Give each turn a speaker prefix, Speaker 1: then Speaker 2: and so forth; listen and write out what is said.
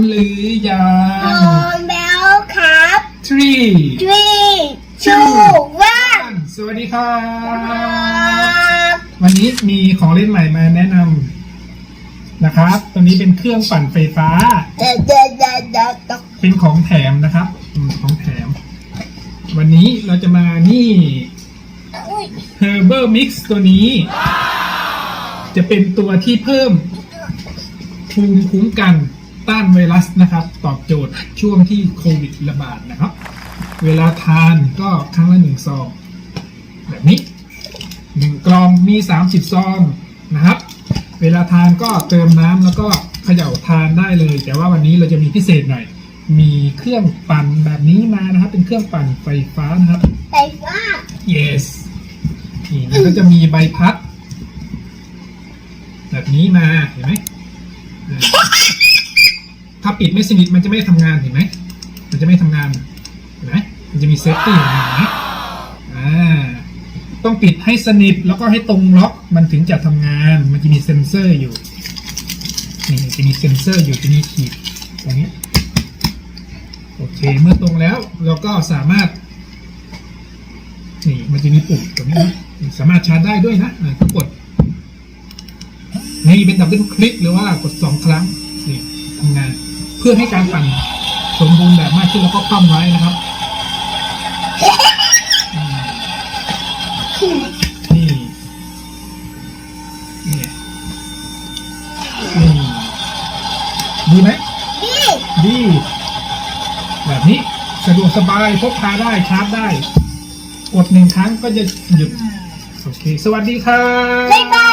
Speaker 1: หรือยั
Speaker 2: พร้
Speaker 1: ง
Speaker 2: อมแล้วครับ
Speaker 1: three
Speaker 2: three two one
Speaker 1: สวัสดีครับ
Speaker 2: ครับ
Speaker 1: วันนี้มีของเล่นใหม่มาแนะนำนะครับตัวนี้เป็นเครื่องปั่นไฟฟ้า
Speaker 2: เดเดเดเดเด
Speaker 1: เป็นของแถมนะครับอืมของแถม วันนี้เราจะมานี่
Speaker 2: อุ้ย
Speaker 1: Herbal Mix ตัวนี้ จะเป็นตัวที่เพิ่มภูมิคุ้มกัน ต้านไวรัสนะครับ ตอบโจทย์ช่วงที่โควิดระบาดนะครับ เวลาทานก็ครั้งละหนึ่งซองแบบนี้หนึ่งกล่องมีสามสิบซองนะครับ เวลาทานก็เติมน้ำแล้วก็เขย่าทานได้เลย แต่ว่าวันนี้เราจะมีพิเศษหน่อย มีเครื่องปั่นแบบนี้มานะครับ เป็นเครื่องปั่นไฟฟ้านะครับ
Speaker 2: ไฟฟ้า
Speaker 1: yes นี่มันก็จะมีใบพัด แบบนี้มาเห็นไหมอ่า ถ้าปิดไม่สนิทมันจะไม่ทำงานเห็นไหมมันจะไม่ทำงานเห็นไหมมันจะมีเซฟตี้อยู่นไหมอ่าต้องปิดให้สนิทแล้วก็ให้ตรงล็อกมันถึงจะทำงาน มันจะมีเซ็นเซอร์อยู่นี่จะมีเซ็นเซอร์อยู่จะมีขีดตรงนี้โอเคเมื่อตรงแล้วเราก็สามารถนี่มันจะมีปุ่มตรงนี้นะสามารถชาร์จได้ด้วยนะอ่าก็กดนี่เป็นดับเบิลคลิกหรือว่ากดสองครั้งนี่ ทำงาน เพื่อให้การปั่นสมบูรณ์แบบมากขึ้นแล้วก็คว่ำไว้นะครับอืมนี่นี่นี่ดีไหม
Speaker 2: นี่
Speaker 1: ดี แบบนี้สะดวกสบายพกพาได้ชาร์จได้ กดหนึ่งครั้งก็จะหยุดโอเค สวัสดีครับ
Speaker 2: บ๊ายบาย